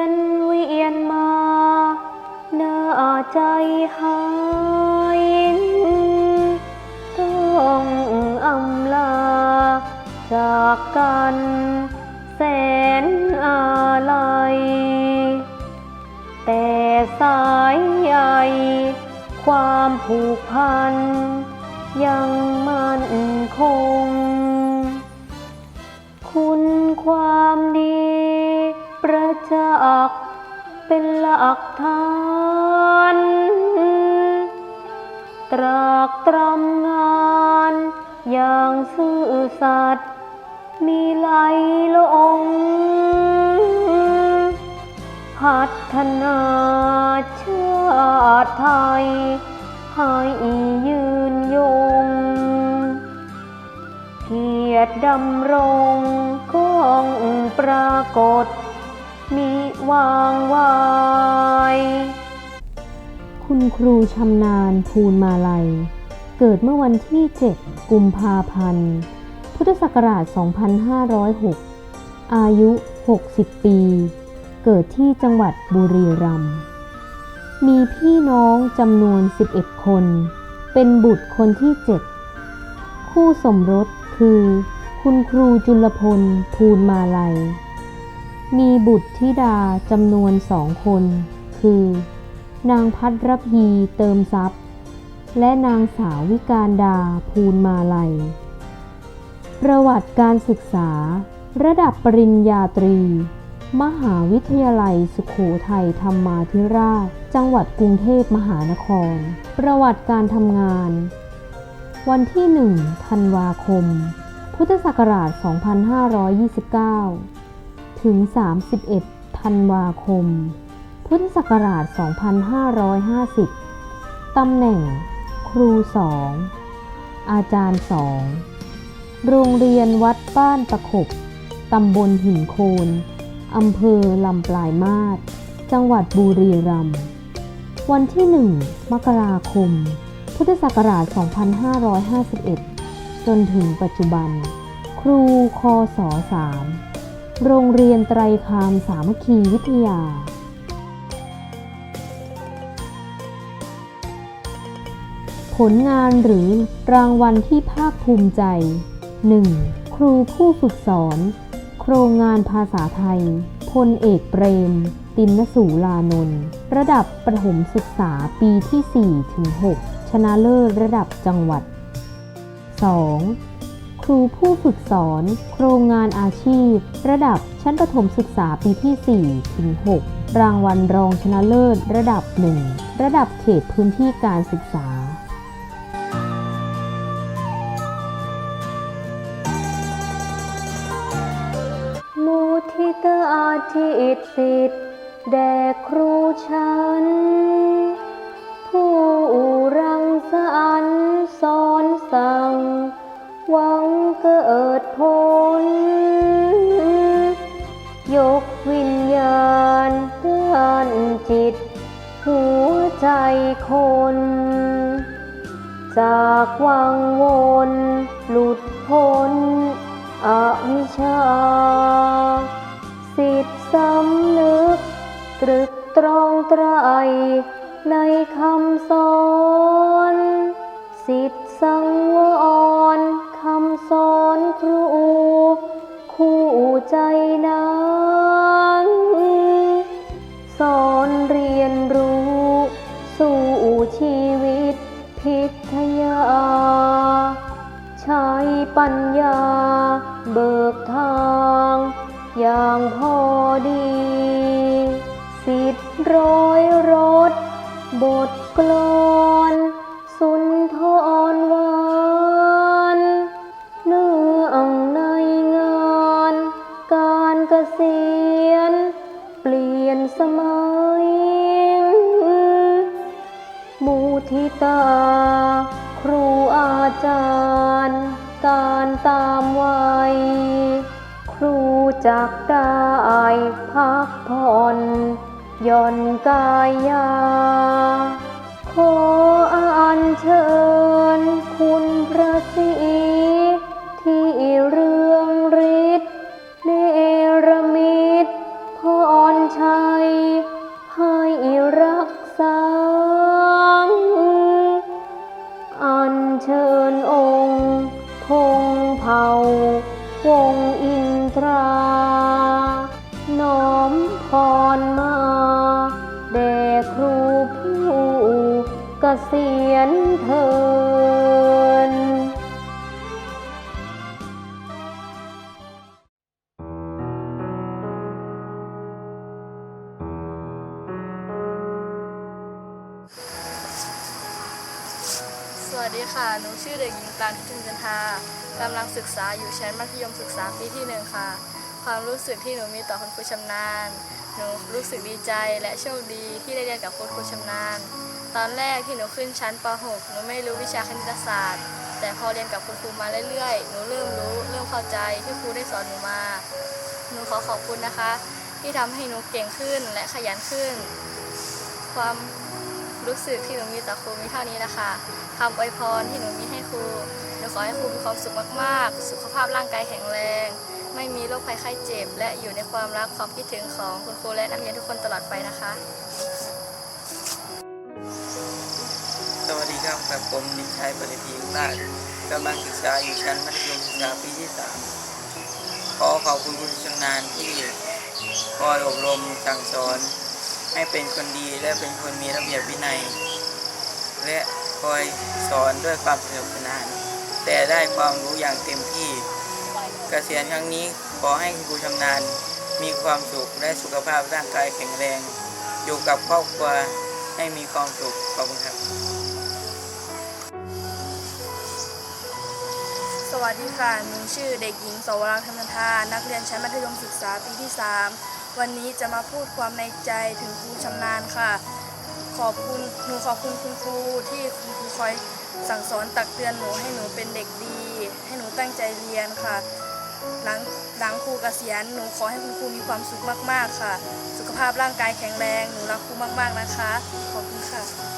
เกษียณเวียนมาน่าใจหายต้องอำลา จากกันแสนอะไรแต่สายใยความผูกพัน ยังมั่นคง คุณความดี ประจักเป็นหลักฐานตรากตรำงานอย่างซื่อสัตย์มีไหลลงพัฒนาชาติไทย ให้ยืนยง เกียรติดำรงก้องปรากฏ วางวายคุณครูชำนาญภูลมาลัย เกิดเมื่อวันที่ 7 กุมภาพันธ์ พุทธศักราช 2506 อายุ 60 ปี เกิดที่จังหวัดบุรีรัมย์ มีพี่น้องจำนวน 11 คน เป็นบุตรคนที่ 7 คู่สมรสคือ คุณครูจุลพล ภูลมาลัย มีบุตรธิดาจำนวนสองคน คือ นางพัทรพีเติมทรัพย์ และนางสาววิการดาภูลมาลัย ประวัติการศึกษา ระดับปริญญาตรี มหาวิทยาลัยสุขโขทัยธรรมาธิราช จังหวัดกรุงเทพมหานคร ประวัติการทำงาน วันที่ 1 ธันวาคม พุทธศักราช 2529 ถึง 31 ธันวาคม พุทธศักราช 2550 ตำแหน่ง ครูสองอาจารย์สองโรงเรียนวัดบ้านตะขบ ตำบลหินโคนอำเภอลำปลายมาศจังหวัดบุรีรัมย์ วันที่ 1 มกราคม พุทธศักราช 2551 จนถึงปัจจุบัน ครูคศ3 โรงเรียนไตรคามสามัคคีวิทยา ผลงานหรือรางวัลที่ภาคภูมิใจ 1. ครูผู้ฝึกสอน โครงงานภาษาไทย พลเอกเปรม ตินสูลานนท์ระดับประถมศึกษาปีที่4ถึง6ชนะเลิศระดับจังหวัด 2. ครูผู้ฝึกสอน โครงงานอาชีพ ระดับชั้นประถมศึกษาปีที่ 4 ถึง 6 รางวัลรองชนะเลิศ ระดับ 1 ระดับเขตพื้นที่การศึกษามุทิตาทิตสิทธิ์แด่ครูฉัน หวังเกิดผล ยกวิญญาณด้านจิต หัวใจคน จากวังวนหลุดพ้นอวิชชาสิทธิสำนึก ตรึกตรองไตร ในคำสอน สิทธิสังวร สอนครู คู่ใจนางสอนเรียนรู้ สู่ชีวิตพิทยา ใช้ปัญญาเบิกทาง อย่างพอดี สิทธิ์ร้อยรถ บทกลอ เกษียณเปลี่ยนสมัยมุทิตา ครูอาจารย์ การตามวัย ครูจักได้พักผ่อนย่อนกายยา ขออัญเชิญ พรมาแด่ครูผู้เกษียณเทินสวัสดีค่ะ หนูชื่อเด็กหญิงปรางทิจุนจันทากำลังศึกษาอยู่ชั้นมัธยมศึกษาปีที่หนึ่งค่ะ ความรู้สึกที่หนูมีต่อคุณครูชำนาญ หนูรู้สึกดีใจและโชคดีที่ได้เรียนกับคุณครูชำนาญ ตอนแรกที่หนูขึ้นชั้นป .6 หนูไม่รู้วิชาคณิตศาสตร์ แต่พอเรียนกับคุณครูมาเรื่อยๆ หนูเริ่มรู้เริ่มเข้าใจที่ครูได้สอนหนูมา หนูขอขอบคุณนะคะ ที่ทำให้หนูเก่งขึ้นและขยันขึ้น ความรู้สึกที่หนูมีต่อครูมีเท่านี้นะคะคำอวยพรที่หนูมีให้ครูหนูขอให้ครูมีความสุขมากๆ สุขภาพร่างกายแข็งแรง ไม่มีโรคภัยไข้เจ็บ และอยู่ในความรักความคิดถึงของคุณครูและนักเรียนทุกคนตลอดไปนะคะ สวัสดีครับกับผมนิชัยปริพีนาถกำลังศึกษาอยู่ชั้นมัธยมศึกษาปีที่สามขอขอบคุณคุณชำนาญที่คอยอบรมสั่งสอน ให้เป็นคนดีและเป็นคนมีระเบียบวินัย และคอยสอนด้วยความสนุกสนาน แต่ได้ความรู้อย่างเต็มที่ เกษียณครั้งนี้ขอให้คุณครูชำนาญ มีความสุขและสุขภาพร่างกายแข็งแรง อยู่กับครอบครัวให้มีความสุขขอบคุณครับ สวัสดีค่ะหนูชื่อเด็กหญิงสวรังค์ธรรมทานนักเรียนชั้นมัธยมศึกษาปีที่ 3 วันนี้จะมาพูดความในใจถึงครูชำนาญค่ะ ขอบคุณหนูขอบคุณคุณครูที่คุณครูคอยสั่งสอนตักเตือนหนูให้หนูเป็นเด็กดี ให้หนูตั้งใจเรียนค่ะ หลังหลังครูเกษียณหนูขอให้คุณครูมีความสุขมากๆค่ะ สุขภาพร่างกายแข็งแรง หนูรักครูมากๆนะคะ ขอบคุณค่ะ